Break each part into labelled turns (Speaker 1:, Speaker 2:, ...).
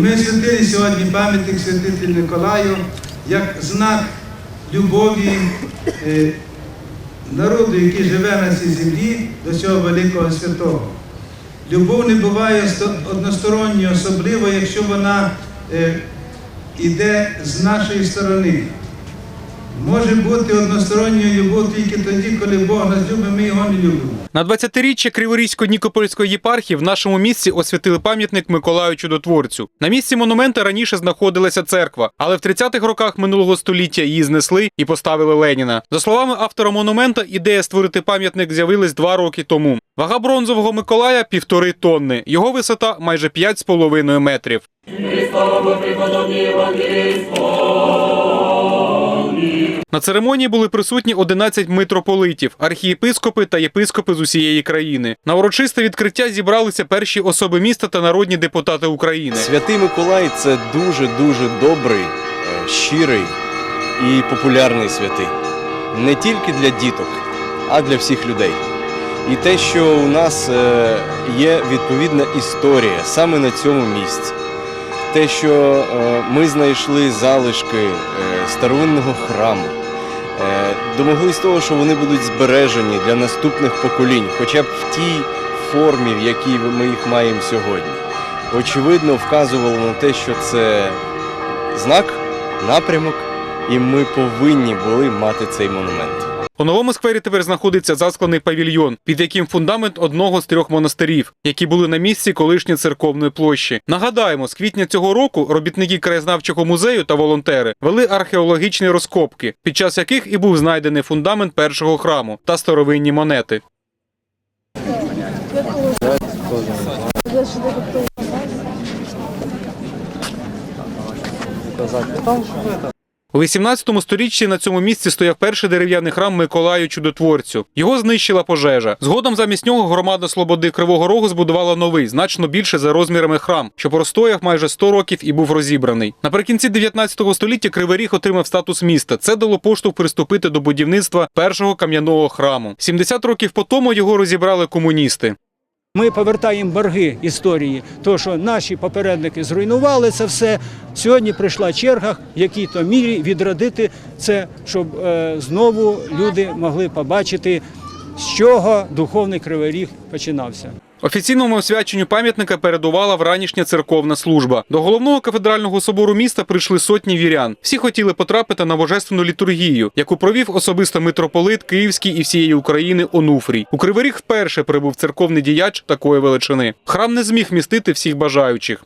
Speaker 1: Ми святили сьогодні пам'ятник святителю Миколаю як знак любові е, народу, який живе на цій землі, до цього великого святого. Любов не буває сто- односторонньою, особливо, якщо вона е, йде з нашої сторони. Може бути односторонньою любов тільки тоді, коли Бог нас любить, ми його не любимо.
Speaker 2: На 20-річчя Криворізько-Нікопольської єпархії в нашому місті освятили пам'ятник Миколаю Чудотворцю. На місці монумента раніше знаходилася церква, але в 30-х роках минулого століття її знесли і поставили Леніна. За словами автора монумента, ідея створити пам'ятник з'явилась два роки тому. Вага бронзового Миколая півтори тонни. Його висота майже 5,5 метрів. На церемонії були присутні 11 митрополитів, архієпископи та єпископи з усієї країни. На урочисте відкриття зібралися перші особи міста та народні депутати України.
Speaker 3: Святий Миколай це дуже-дуже добрий, е, щирий і популярний святий. Не тільки для діток, а для всіх людей. І те, що у нас е, є відповідна історія саме на цьому місці. Те, що е, ми знайшли залишки старовинного храму, домоглись того, що вони будуть збережені для наступних поколінь, хоча б в тій формі, в якій ми їх маємо сьогодні очевидно вказувало на те, що це знак, напрямок, і ми повинні були мати цей монумент.
Speaker 2: У новому сквері тепер знаходиться засклений павільйон, під яким фундамент одного з трьох монастирів, які були на місці колишньої церковної площі. Нагадаємо, з квітня цього року робітники краєзнавчого музею та волонтери вели археологічні розкопки, під час яких і був знайдений фундамент першого храму та старовинні монети. У 18 сторіччі на цьому місці стояв перший дерев'яний храм Миколаю Чудотворцю. Його знищила пожежа. Згодом замість нього громада Слободи Кривого Рогу збудувала новий, значно більше за розмірами храм, що простояв майже 100 років і був розібраний. Наприкінці 19 століття Кривий Ріг отримав статус міста. Це дало поштовх приступити до будівництва першого кам'яного храму. 70 років по тому його розібрали комуністи.
Speaker 4: Ми повертаємо борги історії, тому що наші попередники зруйнували це все. Сьогодні прийшла черга в якій-то мірі відродити це, щоб е, знову люди могли побачити, з чого духовний кривий ріг починався.
Speaker 2: Офіційному освяченню пам'ятника передувала вранішня церковна служба. До головного кафедрального собору міста прийшли сотні вірян. Всі хотіли потрапити на божественну літургію, яку провів особисто митрополит Київський і всієї України Онуфрій. У Кривий Ріг вперше прибув церковний діяч такої величини. Храм не зміг містити всіх бажаючих.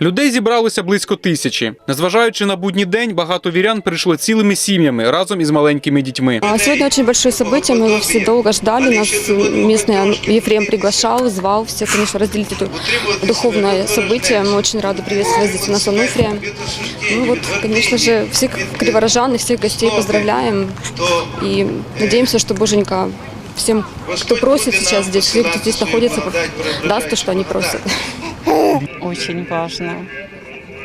Speaker 2: Людей зібралося близько тисячі. Незважаючи на будній день, багато вірян прийшло цілими сім'ями разом із маленькими дітьми.
Speaker 5: А Сегодня очень большое событие, мы его все долго ждали, нас местный Ефрем приглашал, звал всех, конечно, разделить это духовное событие. Мы очень рады приветствовать здесь у нас Ануфрия. Ну вот, конечно же, всех криворожан и всех гостей поздравляем и надеемся, что Боженька всем, кто просит сейчас здесь, всем, кто здесь находится, даст то, что они просят.
Speaker 6: Очень важно.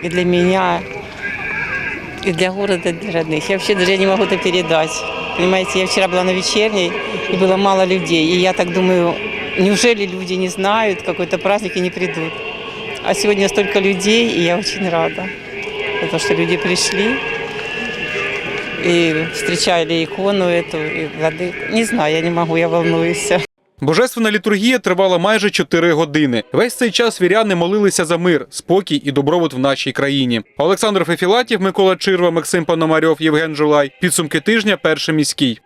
Speaker 6: И для меня, и для города, для родных. Я вообще даже не могу это передать. Понимаете, я вчера была на вечерней, и было мало людей. И я так думаю, неужели люди не знают какой-то праздник и не придут? А сегодня столько людей, и я очень рада. То, что люди пришли и встречали икону эту, и воды. Не знаю, я не могу, я волнуюсь.
Speaker 2: Божественна літургія тривала майже 4 години. Весь цей час віряни молилися за мир, спокій і добробут в нашій країні. Олександр Фефілатів, Микола Чирва, Максим Пономарьов, Євген Жулай. Підсумки тижня. Перший міський.